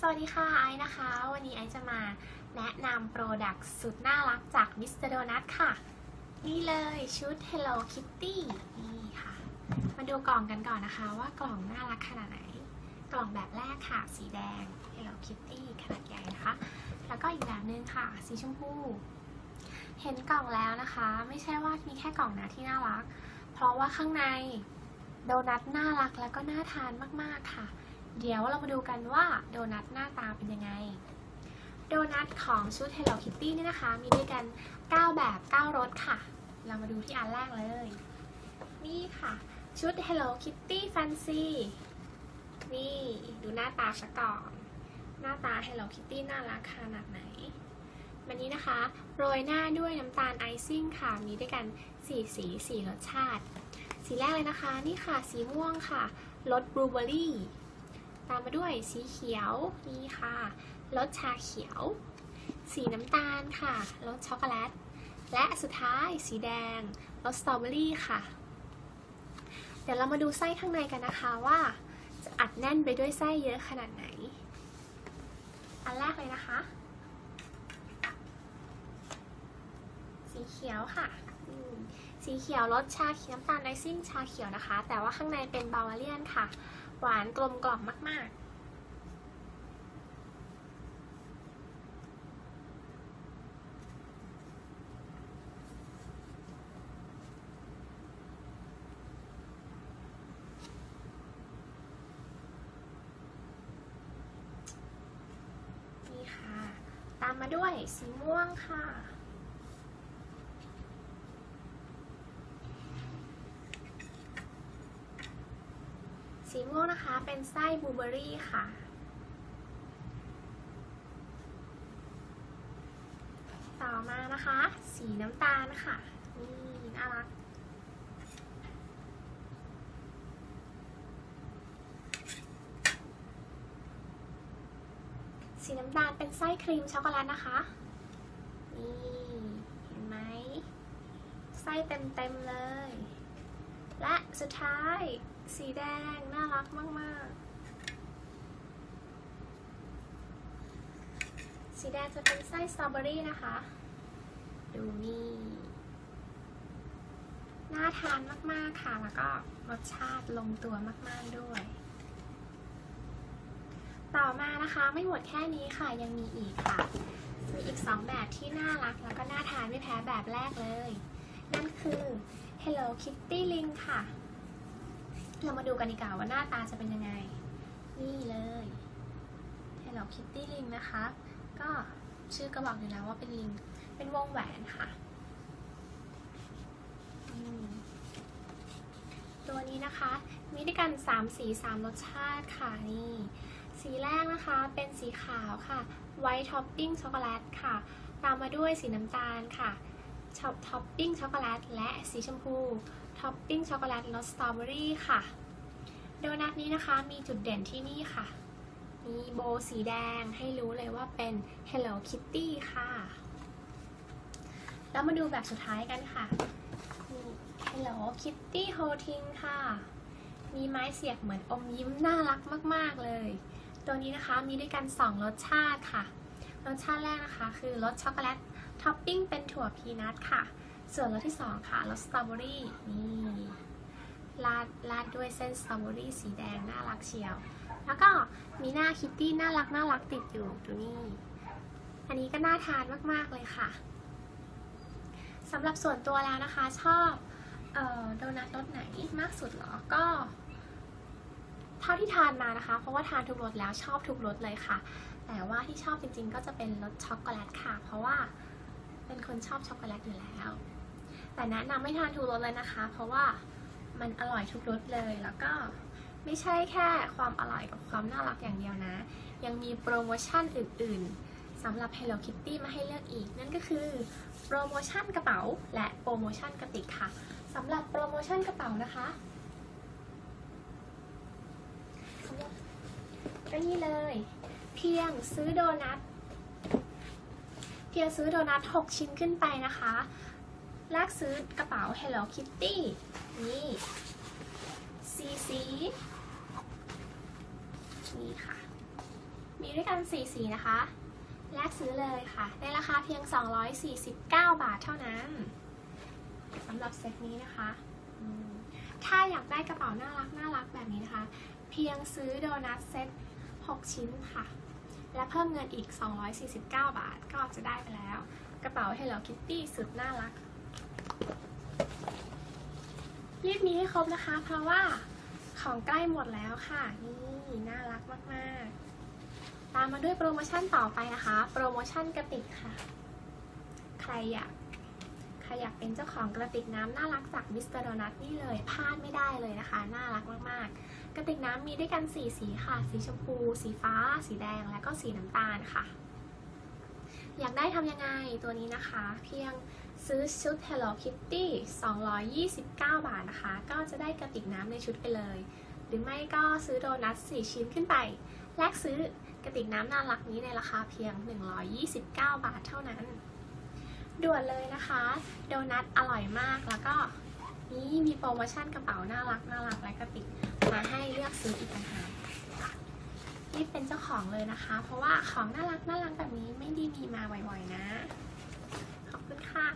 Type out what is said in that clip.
สวัสดีค่ะไอซ์นะคะ วันนี้ไอจะมาแนะนำโปรดักต์สุดน่ารักจาก Mr. Donut ค่ะ นี่เลยชุด Hello Kitty นี่ค่ะ มาดูกล่องกันก่อนนะคะว่ากล่องน่ารักขนาดไหน กล่องแบบแรกค่ะ สีแดง Hello Kitty ขนาดใหญ่นะคะ แล้วก็อีกแบบนึงค่ะ สีชมพู เห็นกล่องแล้วนะคะ ไม่ใช่ว่ามีแค่กล่องนะที่น่ารัก เพราะว่าข้างในโดนัทน่ารักแล้วก็น่าทานมากๆค่ะ เดี๋ยวเรามาดูกันว่าโดนัทหน้าตาเป็นยังไง โดนัทของชุด Hello Kitty นี่นะคะ มีด้วยกัน 9 แบบ 9 รสค่ะ เรามาดูที่อันแรกเลย นี่ค่ะ ชุด Hello Kitty Fancy นี่ดูหน้าตาซะก่อน หน้าตา Hello Kitty น่ารักขนาดไหน วันนี้นะคะ โรยหน้าด้วยน้ำตาลไอซิ่งค่ะ มีด้วยกัน 4 สี 4 รสชาติ สีแรกเลยนะคะ นี่ค่ะ สีม่วงค่ะ รสบลูเบอร์รี่ ตามมาด้วยสีเขียวนี่ค่ะรสชาเขียว สีน้ำตาลค่ะรสช็อกโกแลต และสุดท้ายสีแดงรสสตรอเบอรี่ค่ะ เดี๋ยวเรามาดูไส้ข้างในกันนะคะว่าจะอัดแน่นไปด้วยไส้เยอะขนาดไหน อันแรกเลยนะคะ สีเขียวค่ะสีเขียวรสชาเขียวน้ำตาลไอซิ่งชาเขียวนะคะ แต่ว่าข้างในเป็นบาวาเลียนค่ะ หวานกลมกล่อมมากๆนี่ค่ะตามมาด้วยสีม่วงค่ะ สีม่วงนะคะ เป็นไส้บลูเบอรี่ค่ะ ต่อมานะคะ สีน้ำตาลค่ะ นี่น่ารัก สีน้ำตาลเป็นไส้ครีมช็อกโกแลตนะคะ นี่ เห็นไหม ไส้เต็มๆเลยและ สุดท้าย สีแดง น่ารักมาก ๆ สีแดงจะเป็นไส้สตรอเบอรี่นะคะ ดูนี่ น่าทานมาก ๆ ค่ะ แล้วก็รสชาติลงตัวมาก ๆ ด้วย ต่อมานะคะไม่หมดแค่นี้ค่ะ ยังมีอีกค่ะ มีอีก 2 แบบที่น่ารักแล้วก็น่าทานไม่แพ้แบบแรกเลย นั่นคือ Hello Kitty Link ค่ะ เรามาดูกันดีกว่าว่าหน้าตาจะเป็นยังไง นี่เลย Hello Kitty Link นะคะ ก็ชื่อก็บอกอยู่แล้วว่าเป็นลิง เป็นวงแหวนค่ะ ตัวนี้นะคะ มีด้วยกัน 3 สี 3 รสชาติค่ะนี่ สีแรกนะคะเป็นสีขาวค่ะ White Topping ช็อกโกแลตค่ะ ตามมาด้วยสีน้ำตาลค่ะท็อปปิ้งช็อกโกแลตและสีชมพู ท็อปปิ้งช็อกโกแลตรสสตรอเบอรี่ค่ะ โดนัทนี้นะคะมีจุดเด่นที่นี่ค่ะ มีโบว์สีแดงให้รู้เลยว่าเป็น Hello Kitty ค่ะแล้วมาดูแบบสุดท้ายกันค่ะนี่ Hello Kitty h o t i n g ค่ะ มีไม้เสียบเหมือนอมยิ้มน่ารักมาก ๆ เลย ตัวนี้นะคะมีด้วยกัน 2 รสชาติค่ะ รสชาติแรกนะคะ คือรสช็อกโกแลตท็อปปิ้งเป็นถั่วพีนัทค่ะ ส่วนรสที่2ค่ะรสสตรอเบอรี่นี่ราดราดด้วยเส้นสตรอเบอรี่สีแดงน่ารักเชียว แล้วก็มีหน้าคิตตี้น่ารักน่ารักติดอยู่ดูนี่อันนี้ก็น่าทานมาก ๆ เลยค่ะสำหรับส่วนตัวแล้วนะคะชอบเอ่อโดนัทรสไหนมากสุดเหรอ ก็ เท่าที่ทานมานะคะ เพราะว่าทานทุกรสแล้วชอบทุกรสเลยค่ะ แต่ว่าที่ชอบจริงๆ ก็จะเป็นรสช็อกโกแลตค่ะ เพราะว่าเป็นคนชอบช็อกโกแลตอยู่แล้ว แต่แนะนำไม่ทานทุกรสเลยนะคะ เพราะว่ามันอร่อยทุกรสเลยแล้วก็ไม่ใช่แค่ความอร่อยกับความน่ารักอย่างเดียวนะ ยังมีโปรโมชั่นอื่นๆสำหรับ Hello Kitty มาให้เลือกอีก นั่นก็คือโปรโมชั่นกระเป๋า และโปรโมชั่นกระติกค่ะสำหรับโปรโมชั่นกระเป๋านะคะก็นี่เลย เพียงซื้อโดนัทเพียงซื้อโดนัท 6 ชิ้นขึ้นไปนะคะ แลกซื้อกระเป๋า Hello Kitty นี่ซีซีนี่ค่ะ มีด้วยกัน4สีนะคะ แลกซื้อเลยค่ะ ในราคาเพียง 249 บาทเท่านั้นสำหรับเซตนี้นะคะ ถ้าอยากได้กระเป๋าน่ารักน่ารักแบบนี้นะคะ เพียงซื้อโดนัทเซต 6 ชิ้นค่ะ และเพิ่มเงินอีก 249 บาทก็จะได้ไปแล้ว กระเป๋า Hello Kitty สุดน่ารัก รีบมีให้ครบนะคะ เพราะว่าของใกล้หมดแล้วค่ะ นี่น่ารักมากๆ ตามมาด้วยโปรโมชั่นต่อไปนะคะ โปรโมชั่นกระติกค่ะ ใครอยากใครอยากเป็นเจ้าของกระติกน้ำน่ารักจากมิสเตอร์โดนัทนี่เลยพลาดไม่ได้เลยนะคะ น่ารักมากๆ กระติกน้ำมีด้วยกัน 4 สีค่ะ สีชมพู สีฟ้า สีแดง และก็สีน้ำตาลค่ะ อยากได้ทำยังไงตัวนี้นะคะ เพียงซื้อชุด Hello Kitty 229 บาทนะคะ ก็จะได้กระติกน้ำในชุดไปเลย หรือไม่ก็ซื้อโดนัท 4 ชิ้นขึ้นไป แลกซื้อกระติกน้ำน่ารักนี้ในราคาเพียง 129 บาทเท่านั้น ด่วนเลยนะคะ โดนัทอร่อยมากแล้วก็นี่มีโปรโมชั่นกระเป๋าน่ารักน่ารักและกระติกมาให้เลือกซื้ออีกต่างหาก รีบเป็นเจ้าของเลยนะคะ เพราะว่าของน่ารักน่ารักแบบนี้ไม่ได้มีมาบ่อยๆนะ ขอบคุณค่ะ